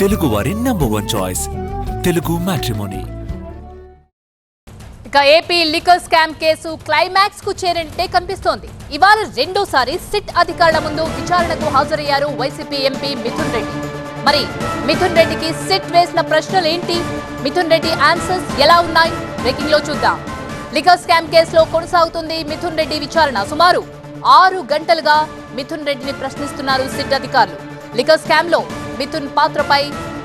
తెలుగువారి number one choice Telugu matrimony ఇక AP liquor scam case క్లైమాక్స్కు చేరినట్టే కనిపిస్తోంది. ఇవాళ రెండోసారి సిట్ అధికారుల ముందు విచారణకు హాజరయ్యారు వైసీపీ ఎంపీ మిథున్ రెడ్డి. మరి మిథున్ రెడ్డికి సిట్ వేసిన ప్రశ్నలు ఏంటి? మిథున్ రెడ్డి ఆన్సర్స్ ఎలా ఉన్నాయి? బ్రేకింగ్లో చూద్దాం. లిక్కర్ స్కామ్ కేసులో కొనసాగుతుంది మిథున్ రెడ్డి విచారణ. సుమారు ఆరు గంటలుగా మిథున్ రెడ్డిని ప్రశ్నిస్తున్నారు సిట్ అధికారులు. లిక్కర్ స్కామ్లో మిథున్ పాత్రపై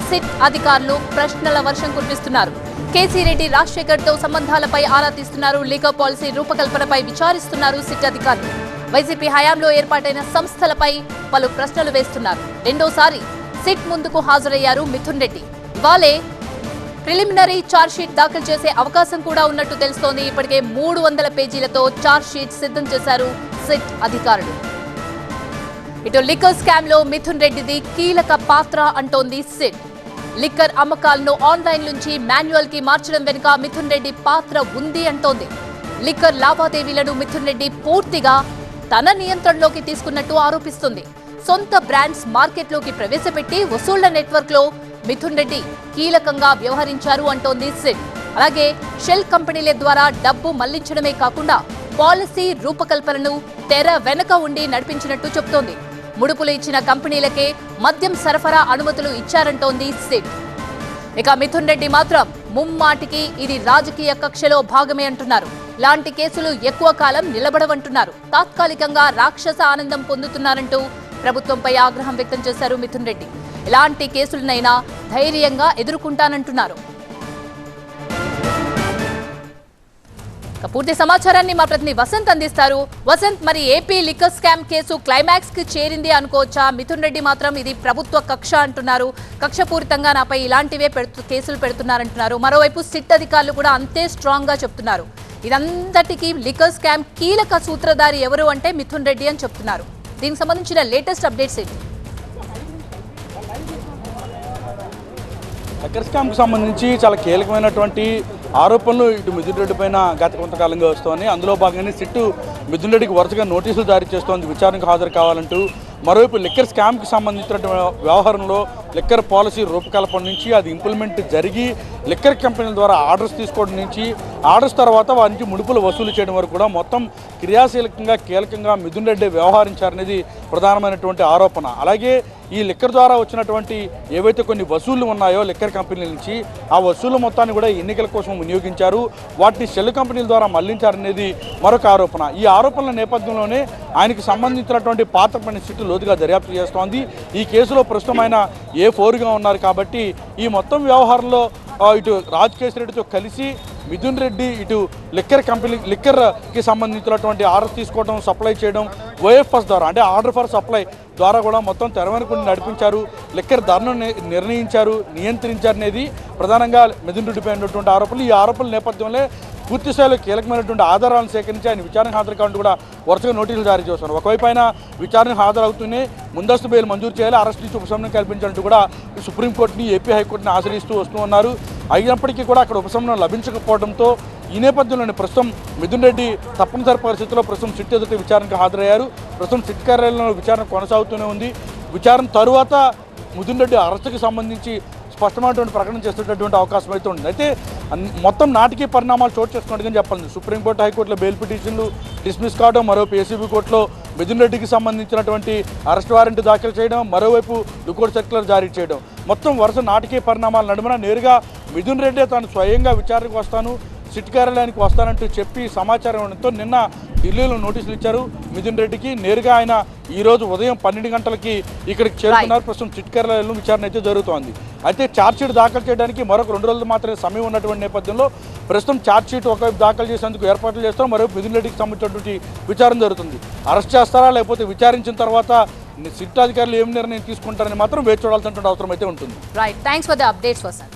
సిట్ అధికారులు ప్రశ్నల వర్షం కురిపిస్తున్నారు. కేసీ రెడ్డి రాజశేఖర్తో సంబంధాలపై ఆరా తీస్తున్నారు. లిక్కర్ పాలసీ రూపకల్పనపై విచారిస్తున్నారు సిట్ అధికారులు. వైసీపీ హయాంలో ఏర్పాటైన సంస్థలపై పలు ప్రశ్నలు వేస్తున్నారు. రెండోసారి సిట్ ముందుకు హాజరయ్యారు మిథున్ రెడ్డి. ఇవాళే ప్రిలిమినరీ చార్జ్ షీట్ దాఖలు చేసే అవకాశం కూడా ఉన్నట్టు తెలుస్తోంది. ఇప్పటికే మూడు వందల పేజీలతో చార్జ్ షీట్ సిద్ధం చేశారు సిట్ అధికారులు. ఇటు లిక్కర్ స్కామ్లో మిథున్ రెడ్డిది కీలక పాత్ర అంటోంది సిట్. లిక్కర్ అమ్మకాలను ఆన్లైన్ నుంచి మాన్యువల్కి మార్చడం వెనుక మిథున్ రెడ్డి పాత్ర ఉంది అంటోంది. లిక్కర్ లావాదేవీలను మిథున్ రెడ్డి పూర్తిగా తన నియంత్రణలోకి తీసుకున్నట్టు ఆరోపిస్తుంది. సొంత బ్రాండ్స్ మార్కెట్లోకి ప్రవేశపెట్టి వసూళ్ళ నెట్వర్క్లో మిథున్ రెడ్డి కీలకంగా వ్యవహరించారు అంటోంది సిట్. అలాగే షెల్ కంపెనీల ద్వారా డబ్బు మళ్ళించడమే కాకుండా పాలసీ రూపకల్పనను తెర వెనక ఉండి నడిపించినట్టు చెబుతోంది. ముడుపులు ఇచ్చిన కంపెనీలకే మద్యం సరఫరా అనుమతులు ఇచ్చారంటోంది సిట్. ఇక మిథున్ రెడ్డి మాత్రం ముమ్మాటికి ఇది రాజకీయ కక్షలో భాగమే అంటున్నారు. లాంటి కేసులు ఎక్కువ కాలం నిలబడవంటున్నారు. తాత్కాలికంగా రాక్షస ఆనందం పొందుతున్నారంటూ ప్రభుత్వంపై ఆగ్రహం వ్యక్తం చేశారు మిథున్ రెడ్డి. ఎలాంటి కేసులనైనా ధైర్యంగా ఎదుర్కొంటానంటున్నారు. ఇక పూర్తి సమాచారాన్ని మా ప్రతినిధి వసంత్ అందిస్తారు. వసంత్ మరి ఏపీ లిక్కర్ స్కామ్ కేసు క్లైమాక్స్కి చేరింది అనుకోవచ్చా? మిథున్ రెడ్డి మాత్రం ఇది ప్రభుత్వ కక్ష అంటున్నారు. కక్షపూరితంగా నాపై ఇలాంటివే పెడుతు కేసులు పెడుతున్నారంటున్నారు. మరోవైపు సిట్ అధికారులు కూడా అంతే స్ట్రాంగ్గా చెప్తున్నారు. ఇదంతటికీ లిక్కర్ స్కామ్ కీలక సూత్రధారి ఎవరు అంటే మిథున్ రెడ్డి అని చెప్తున్నారు. దీనికి సంబంధించిన లేటెస్ట్ అప్డేట్స్ ఏంటి? లక్కర్ స్కామ్కి సంబంధించి చాలా కీలకమైనటువంటి ఆరోపణలు ఇటు మిథున్ రెడ్డి పైన గత కొంతకాలంగా వస్తోంది. అందులో భాగంగానే సిట్టు మిథున్ రెడ్డికి వరుసగా నోటీసులు జారీ చేస్తోంది. విచారణకు హాజరు కావాలంటూ మరోవైపు లిక్కర్ స్కామ్కి సంబంధించినటువంటి వ్యవహారంలో లిక్కర్ పాలసీ రూపకల్పన నుంచి అది ఇంప్లిమెంట్ జరిగి లిక్కర్ కంపెనీల ద్వారా ఆర్డర్స్ తీసుకోవడం నుంచి ఆర్డర్స్ తర్వాత వారి నుంచి ముడుపులు వసూలు చేయడం వరకు కూడా మొత్తం క్రియాశీలకంగా కీలకంగా మిథున్ రెడ్డి వ్యవహరించారనేది ప్రధానమైనటువంటి ఆరోపణ. అలాగే ఈ లిక్కర్ ద్వారా వచ్చినటువంటి ఏవైతే కొన్ని వసూళ్ళు ఉన్నాయో లిక్కర్ కంపెనీల నుంచి ఆ వసూళ్ళ మొత్తాన్ని కూడా ఎన్నికల కోసం వినియోగించారు. వాటిని షెల్ కంపెనీల ద్వారా మళ్ళించారనేది మరొక ఆరోపణ. ఈ ఆరోపణల నేపథ్యంలోనే ఆయనకు సంబంధించినటువంటి పాత్ర పని లోతుగా దర్యాప్తు చేస్తోంది. ఈ కేసులో ప్రస్తుతం ఆయన ఏ ఫోర్గా ఉన్నారు కాబట్టి ఈ మొత్తం వ్యవహారంలో ఇటు రాజ్ కేసరి రెడ్డితో కలిసి మిథున్ రెడ్డి ఇటు లిక్కర్ కంపెనీ లిక్కర్కి సంబంధించినటువంటి ఆర్డర్ తీసుకోవడం సప్లై చేయడం ఓఎఫ్ఎస్ ద్వారా అంటే ఆర్డర్ ఫర్ సప్లై ద్వారా కూడా మొత్తం తెరవనుకుని నడిపించారు. లిక్కర్ ధరను నిర్ణయించారు నియంత్రించారు అనేది ప్రధానంగా మిథున్ రెడ్డిపై ఉన్నటువంటి ఆరోపణలు. ఈ ఆరోపణల నేపథ్యంలో పూర్తి స్థాయిలో కీలకమైనటువంటి ఆధారాలను సేకరించి ఆయన విచారణకు హాజరు కావాలంటూ కూడా వరుసగా నోటీసులు జారీ చేస్తున్నారు. ఒకవైపు ఆయన విచారణకు హాజరవుతూనే ముందస్తు బెయిల్ మంజూరు చేయాలి అరెస్ట్ నుంచి ఉపశమనం కల్పించాలంటూ కూడా సుప్రీంకోర్టుని ఏపీ హైకోర్టుని ఆశ్రయిస్తూ వస్తూ ఉన్నారు. అయినప్పటికీ కూడా అక్కడ ఉపశమనం లభించకపోవడంతో ఈ నేపథ్యంలోనే ప్రస్తుతం మిథున్ రెడ్డి తప్పనిసరి పరిస్థితుల్లో ప్రస్తుతం సిట్ ఎదుటి విచారణకు హాజరయ్యారు. ప్రస్తుతం సిట్ కార్యాలయంలో విచారణ కొనసాగుతూనే ఉంది. విచారణ తరువాత మిథున్ రెడ్డి అరెస్టుకి సంబంధించి స్పష్టమైనటువంటి ప్రకటన చేస్తున్నటువంటి అవకాశం అయితే ఉంది అయితే మొత్తం నాటికీ పరిణామాలు చోటు చేసుకున్నట్టుగా చెప్పాలి సుప్రీంకోర్టు హైకోర్టులో బెయిల్ పిటిషన్లు డిస్మిస్ కావడం మరోవైపు ఏసీబీ కోర్టులో మిథున్ రెడ్డికి సంబంధించినటువంటి అరెస్ట్ వారెంట్ దాఖలు చేయడం మరోవైపు లుకౌట్ సర్క్యులర్ జారీ చేయడం. మొత్తం వరుస నాటకీయ పరిణామాల నడుమన నేరుగా మిథున్ రెడ్డి తాను స్వయంగా విచారణకు వస్తాను సిట్ కార్యాలయానికి వస్తానంటూ చెప్పి సమాచారం ఇవ్వడంతో నిన్న ఢిల్లీలో నోటీసులు ఇచ్చారు. మిథున్ రెడ్డికి నేరుగా ఆయన ఈ రోజు ఉదయం పన్నెండు గంటలకి ఇక్కడికి చేరుకున్నారు. ప్రస్తుతం సిట్ కార్యాలయంలో విచారణ అయితే జరుగుతోంది. అయితే ఛార్జ్షీట్ దాఖలు చేయడానికి మరొక రెండు రోజులు మాత్రమే సమయం ఉన్నటువంటి నేపథ్యంలో ప్రస్తుతం ఛార్జ్షీట్ ఒకవైపు దాఖలు చేసేందుకు ఏర్పాట్లు చేస్తారు మరోవైపు మిథున్ రెడ్డికి సంబంధించినటువంటి విచారణ జరుగుతుంది. అరెస్ట్ చేస్తారా లేకపోతే విచారించిన తర్వాత సిట్ అధికారులు ఏం నిర్ణయం తీసుకుంటారని మాత్రం వేచి చూడాల్సినటువంటి అవసరం అయితే ఉంటుంది. Right thanks for the updates Vasanth